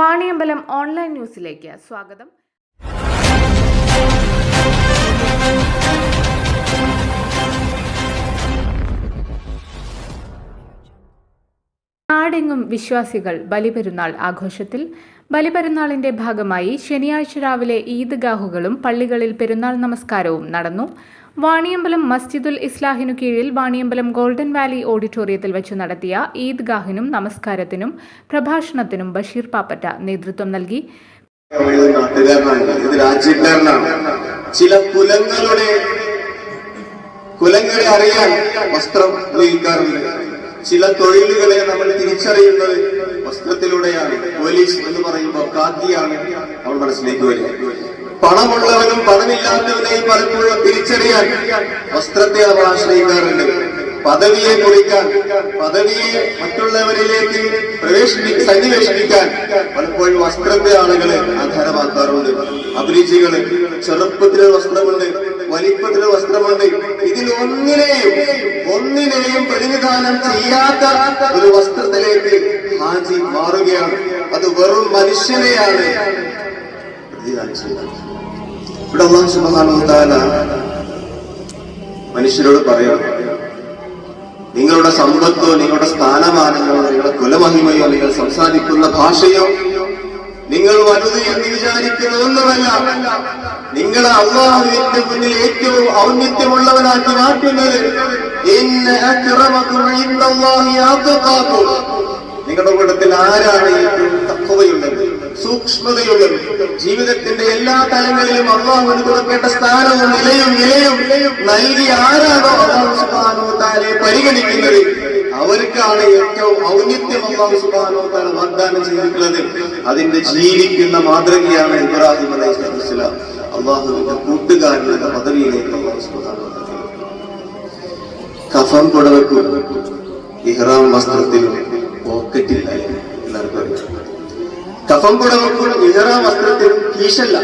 Vaniyambalam online ന്യൂസിലേക്ക് സ്വാഗതം. നാടെങ്ങും വിശ്വാസികൾ ബലിപെരുന്നാൾ ആഘോഷത്തിൽ ബലിപെരുന്നാളിന്റെ ഭാഗമായി ശനിയാഴ്ച രാവിലെ ഈദ്ഗാഹുകളും പള്ളികളിൽ പെരുന്നാൾ നമസ്കാരവും നടന്നു. വാണിയമ്പലം മസ്ജിദുൽ ഇസ്ലാഹിനു കീഴിൽ വാണിയമ്പലം ഗോൾഡൻ വാലി ഓഡിറ്റോറിയത്തിൽ വെച്ച് നടത്തിയ ഈദ്ഗാഹിനും നമസ്കാരത്തിനും പ്രഭാഷണത്തിനും ബഷീർ പാപ്പറ്റ നേതൃത്വം നൽകി. ചില കുലങ്ങളെ അറിയാൻ വസ്ത്രം ഉപയോഗിക്കാറുണ്ട്. ചില തൊഴിലുകളെ നമ്മൾ തിരിച്ചറിയുന്നത് വസ്ത്രത്തിലൂടെയാണ് പോലീസ് എന്ന് പറയുമ്പോൾ കാക്കിയാണ് നമ്മൾ മനസ്സിലേക്ക് വരിക. പണമുള്ളവനും പണമില്ലാത്തവനെയും പലപ്പോഴും തിരിച്ചറിയാൻ വസ്ത്രത്തെ അവർ ആശ്രയിക്കാറുണ്ട്. പദവിയെ കുറിക്കാൻ പദവിയെ മറ്റുള്ളവരിലേക്ക് പ്രവേശിപ്പി സന്നിവേശിപ്പിക്കാൻ പലപ്പോഴും വസ്ത്രത്തെ ആളുകൾ ആധാരമാക്കാറുണ്ട്. അഭിരുചികൾ ചെറുപ്പത്തിലെ വസ്ത്രമുണ്ട്. വലിപ്പത്തിലൊരു വസ്ത്രമുണ്ട് ഇതിൽ ഒന്നിനെയും ഒന്നിനെയും പ്രതിനിധാനം ചെയ്യാത്ത ഒരു വസ്ത്രത്തിലേക്ക് ഹാജി മാറുകയാണ്. അത് വെറും മനുഷ്യനെയാണ് ഇവിടെ അള്ളാഹു മനുഷ്യരോട് പറയണം നിങ്ങളുടെ സമ്പത്തോ നിങ്ങളുടെ സ്ഥാനമാനങ്ങളോ നിങ്ങളുടെ കുലമഹിമയോ നിങ്ങൾ സംസാരിക്കുന്ന ഭാഷയോ നിങ്ങൾ വലുത് എന്ന് വിചാരിക്കുന്ന ഒന്നുമല്ല. നിങ്ങളെ അള്ളാഹുവിന്റെ മുന്നിൽ ഏറ്റവും ഔന്നിത്യമുള്ളവനാക്കി മാറ്റുന്നത്. നിങ്ങളുടെ കൂട്ടത്തിൽ ആരാണ് ഏറ്റവും തക്കവയുള്ളത്? സൂക്ഷ്മതയുള്ളത്? ജീവിതത്തിന്റെ എല്ലാ തലങ്ങളിലും അള്ളാഹുവിന് കൊടുക്കേണ്ട സ്ഥാനവും നിലയും നിലയും നൽകി ആരാണോ അള്ളാഹു സുബാനോ താരെ പരിഗണിക്കുന്നത്? അവർക്കാണ് ഏറ്റവും ഔന്നിത്യം അള്ളാഹു സുബാനോ താല വാഗ്ദാനം ചെയ്തിട്ടുള്ളത്. അതിന്റെ ജീവിക്കുന്ന മാതൃകയാണ് ഇബ്രാഹിം അലൈഹി സ്വലാം. അള്ളാഹുവിന്റെ കൂട്ടുകാരനുള്ള പദവിയിലേക്ക് കഫം പുടവയ്ക്കും ഇഹ്റാം വസ്ത്രത്തിൽ പോക്കറ്റില്ലായിരുന്നു എല്ലാവർക്കും കഫം പുടവയ്ക്കും ഇഹ്റാം വസ്ത്രത്തിൽ കീശല്ല.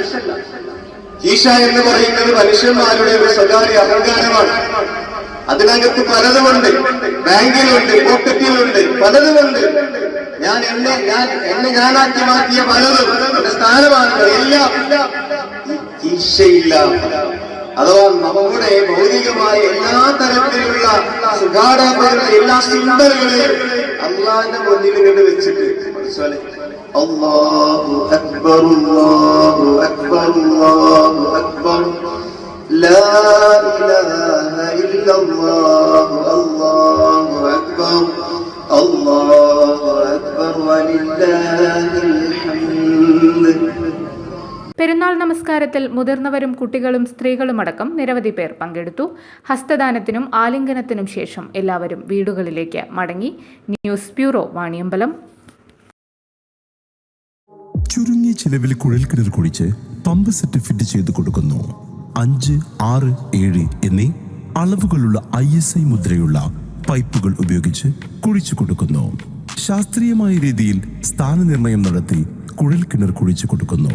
കീശ എന്ന് പറയുന്നത് മനുഷ്യന്മാരുടെ ഒരു സ്വകാര്യ അഹങ്കാരമാണ്. അതിനകത്ത് പലതുമുണ്ട്. ബാങ്കിലുണ്ട് പോക്കറ്റിലുണ്ട് പലതുമുണ്ട്. ഞാൻ എന്നെ ഞാൻ എന്നെ ഞാനാക്കി മാറ്റിയ പലതും സ്ഥാനമാണ് എല്ലാം ഈക്ഷയില്ലാത്ത അഥവാ നമ്മുടെ ഭൗതികമായ എല്ലാ തരത്തിലുള്ള സുഖാടാപരമായ എല്ലാ ചിന്തകളെയും അള്ളാന്റെ മുന്നിൽ ഇങ്ങനെ വെച്ചിട്ട് മനസ്സിലെ അള്ളാഹു അക്ബർ അള്ളാഹു അക്ബർ അള്ളാഹു അക്ബർ. ലാ ഇലാഹ ഇല്ലല്ലാഹ് പെരുന്നാൾ നമസ്കാരത്തിൽ മുതിർന്നവരും കുട്ടികളും സ്ത്രീകളും അടക്കം നിരവധി പേർ പങ്കെടുത്തു. ഹസ്തദാനത്തിനും ആലിംഗനത്തിനും ശേഷം എല്ലാവരും വീടുകളിലേക്ക് മടങ്ങി. News bureau Vaniyambalam. ചുരുങ്ങിയ ചിലവിൽ കിണർ കുഴിച്ച് പമ്പ് സെറ്റ് ഫിറ്റ് ചെയ്ത് കൊടുക്കുന്നു. അഞ്ച് ആറ് ഏഴ് എന്നീ അളവുകളുള്ള ഐ എസ് ഐ മുദ്രയുള്ള പൈപ്പുകൾ ഉപയോഗിച്ച് കുഴിച്ചു കൊടുക്കുന്നു. ശാസ്ത്രീയമായ രീതിയിൽ സ്ഥാനനിർണയം നടത്തി കുഴൽക്കിണർ കുഴിച്ചു കൊടുക്കുന്നു.